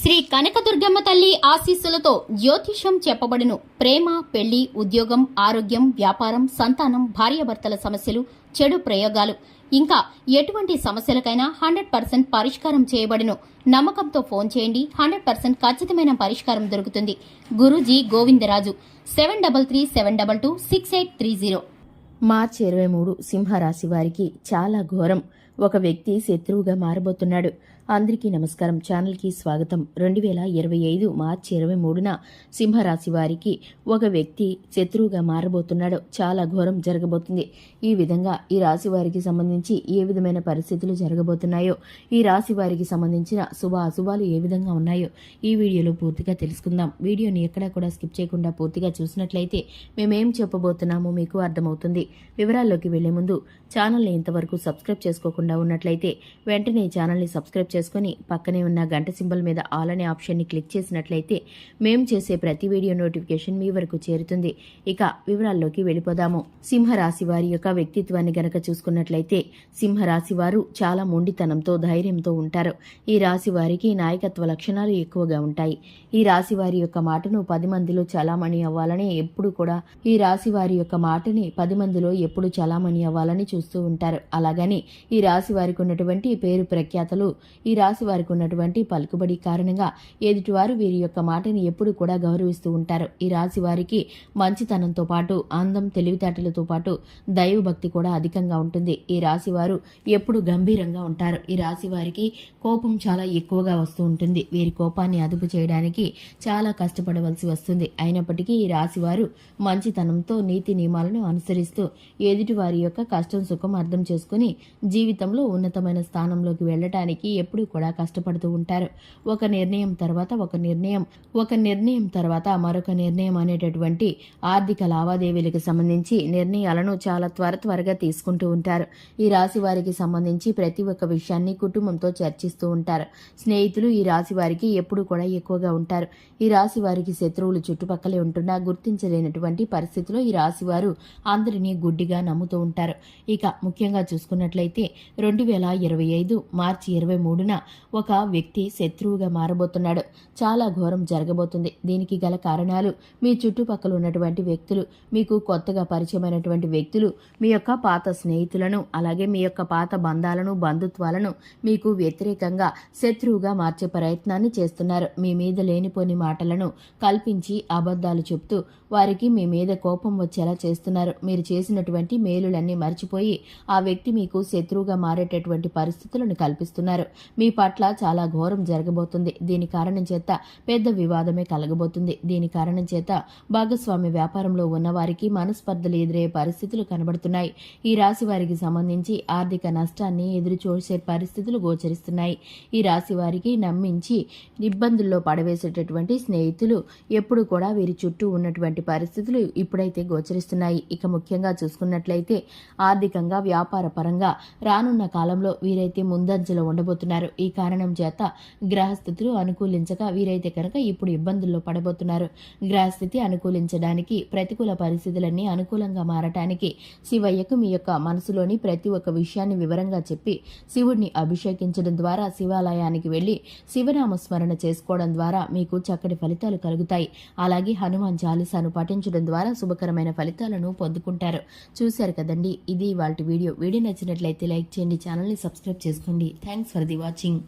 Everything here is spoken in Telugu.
శ్రీ కనకదుర్గమ్మ తల్లి ఆశీస్సులతో జ్యోతిషం చెప్పబడును. ప్రేమ పెళ్ళి ఉద్యోగం ఆరోగ్యం వ్యాపారం సంతానం భార్యాభర్తల సమస్యలు చెడు ప్రయోగాలు. ఇంకా ఎటువంటి సమస్యలకైనా హండ్రెడ్ పర్సెంట్ పరిష్కారం చేయబడును. నమ్మకంతో ఫోన్ చేయండి. హండ్రెడ్ పర్సెంట్ ఖచ్చితమైన పరిష్కారం దొరుకుతుంది. Guruji Govindaraju seven double three seven double two six eight three zero. మార్చి ఇరవై మూడు సింహరాశి వారికి చాలా ఘోరం. ఒక వ్యక్తి శత్రువుగా మారబోతున్నాడు. అందరికీ నమస్కారం. ఛానల్కి స్వాగతం. రెండు వేల ఇరవై ఐదు మార్చి ఇరవై మూడున సింహరాశి వారికి ఒక వ్యక్తి శత్రువుగా మారబోతున్నాడు. చాలా ఘోరం జరగబోతుంది. ఈ విధంగా ఈ రాశి వారికి సంబంధించి ఏ విధమైన పరిస్థితులు జరగబోతున్నాయో ఈ రాశి వారికి సంబంధించిన శుభ అశుభాలు ఏ విధంగా ఉన్నాయో ఈ వీడియోలో పూర్తిగా తెలుసుకుందాం. వీడియోని ఎక్కడా కూడా స్కిప్ చేయకుండా పూర్తిగా చూసినట్లయితే మేమేం చెప్పబోతున్నామో మీకు అర్థమవుతుంది. వివరాల్లోకి వెళ్ళే ముందు ఛానల్ని ఇంతవరకు సబ్స్క్రైబ్ చేసుకోకుండా ఉన్నట్లయితే వెంటనే ఛానల్ని సబ్స్క్రైబ్ చేసుకుని పక్కనే ఉన్న గంట సింబల్ మీద ఆల్ అనే ఆప్షన్ని క్లిక్ చేసినట్లయితే మేము చేసే ప్రతి వీడియో నోటిఫికేషన్ మీ వరకు చేరుతుంది. ఇక వివరాల్లోకి వెళ్ళిపోదాము. సింహరాశి వారి యొక్క వ్యక్తిత్వాన్ని గనక చూసుకున్నట్లయితే సింహరాశి వారు చాలా మొండితనంతో ధైర్యంతో ఉంటారు. ఈ రాశి వారికి నాయకత్వ లక్షణాలు ఎక్కువగా ఉంటాయి. ఈ రాశి వారి యొక్క మాటను పది మందిలో చలామణి అవ్వాలని ఎప్పుడు కూడా ఈ రాశి వారి యొక్క మాటని పది మందిలో ఎప్పుడు చలామణి అవ్వాలని చూస్తూ ఉంటారు. అలాగని ఈ రాశి వారికి ఉన్నటువంటి పేరు ప్రఖ్యాతలు ఈ ఈ రాశి వారికి ఉన్నటువంటి పలుకుబడి కారణంగా ఎదుటివారు వీరి యొక్క మాటని ఎప్పుడు కూడా గౌరవిస్తూ ఉంటారు. ఈ రాశి వారికి మంచితనంతో పాటు అందం తెలివితేటలతో పాటు దైవభక్తి కూడా అధికంగా ఉంటుంది. ఈ రాశి వారు ఎప్పుడు గంభీరంగా ఉంటారు. ఈ రాశి వారికి కోపం చాలా ఎక్కువగా వస్తూ ఉంటుంది. వీరి కోపాన్ని అదుపు చేయడానికి చాలా కష్టపడవలసి వస్తుంది. అయినప్పటికీ ఈ రాశి వారు మంచితనంతో నీతి నియమాలను అనుసరిస్తూ ఎదుటి వారి యొక్క కష్టం సుఖం అర్థం చేసుకుని జీవితంలో ఉన్నతమైన స్థానంలోకి వెళ్ళటానికి ఎప్పుడూ కూడా కష్టపడుతూ ఉంటారు. ఒక నిర్ణయం తర్వాత ఒక నిర్ణయం. ఒక నిర్ణయం తర్వాత మరొక నిర్ణయం అనేటటువంటి ఆర్థిక లావాదేవీలకు సంబంధించి నిర్ణయాలను చాలా త్వర త్వరగా తీసుకుంటూ ఉంటారు. ఈ రాశి వారికి సంబంధించి ప్రతి ఒక్క విషయాన్ని కుటుంబంతో చర్చిస్తూ ఉంటారు. స్నేహితులు ఈ రాశి వారికి ఎప్పుడు కూడా ఎక్కువగా ఉంటారు. ఈ రాశి వారికి శత్రువులు చుట్టుపక్కలే ఉంటున్నా గుర్తించలేనటువంటి పరిస్థితిలో ఈ రాశి వారు అందరినీ గుడ్డిగా నమ్ముతూ ఉంటారు. ఇక ముఖ్యంగా చూసుకున్నట్లయితే రెండు వేల ఇరవై ఐదు మార్చి ఇరవై మూడు మూడున ఒక వ్యక్తి శత్రువుగా మారబోతున్నాడు. చాలా ఘోరం జరగబోతుంది. దీనికి గల కారణాలు మీ చుట్టుపక్కల ఉన్నటువంటి వ్యక్తులు మీకు కొత్తగా పరిచయమైనటువంటి వ్యక్తులు మీ యొక్క పాత స్నేహితులను అలాగే మీ యొక్క పాత బంధాలను బంధుత్వాలను మీకు వ్యతిరేకంగా శత్రువుగా మార్చే ప్రయత్నాన్ని చేస్తున్నారు. మీ మీద లేనిపోని మాటలను కల్పించి అబద్ధాలు చెప్తూ వారికి మీ మీద కోపం వచ్చేలా చేస్తున్నారు. మీరు చేసినటువంటి మేలులన్నీ మర్చిపోయి ఆ వ్యక్తి మీకు శత్రువుగా మారేటటువంటి పరిస్థితులను కల్పిస్తున్నారు. మీ పట్ల చాలా ఘోరం జరగబోతుంది. దీని కారణం చేత పెద్ద వివాదమే కలగబోతుంది. దీని కారణం చేత భాగస్వామి వ్యాపారంలో ఉన్నవారికి మనస్పర్ధలు ఎదురయ్యే పరిస్థితులు కనబడుతున్నాయి. ఈ రాశి వారికి సంబంధించి ఆర్థిక నష్టాన్ని ఎదురు చూసే పరిస్థితులు గోచరిస్తున్నాయి. ఈ రాశి వారికి నమ్మించి ఇబ్బందుల్లో పడవేసేటటువంటి స్నేహితులు ఎప్పుడు కూడా వీరి చుట్టూ ఉన్నటువంటి పరిస్థితులు ఇప్పుడైతే గోచరిస్తున్నాయి. ఇక ముఖ్యంగా చూసుకున్నట్లయితే ఆర్థికంగా వ్యాపార పరంగా రానున్న కాలంలో వీరైతే ముందంజలో ఉండబోతున్నారు. ఈ కారణం చేత గ్రహస్థితులు అనుకూలించక వీరైతే కనుక ఇప్పుడు ఇబ్బందుల్లో పడబోతున్నారు. గ్రహస్థితి అనుకూలించడానికి ప్రతికూల పరిస్థితులన్నీ అనుకూలంగా మారటానికి శివయ్యకు మీ యొక్క మనసులోని ప్రతి ఒక్క విషయాన్ని వివరంగా చెప్పి శివుడిని అభిషేకించడం ద్వారా శివాలయానికి వెళ్ళి శివనామస్మరణ చేసుకోవడం ద్వారా మీకు చక్కటి ఫలితాలు కలుగుతాయి. అలాగే హనుమాన్ చాలీసాను పఠించడం ద్వారా శుభకరమైన ఫలితాలను పొందుకుంటారు. చూశారు కదండి ఇది వాళ్ళ వీడియో. వీడియో నచ్చినట్లయితే లైక్ చేయండి ఛానల్ని సబ్స్క్రైబ్ చేసుకోండి. Thanks for the 进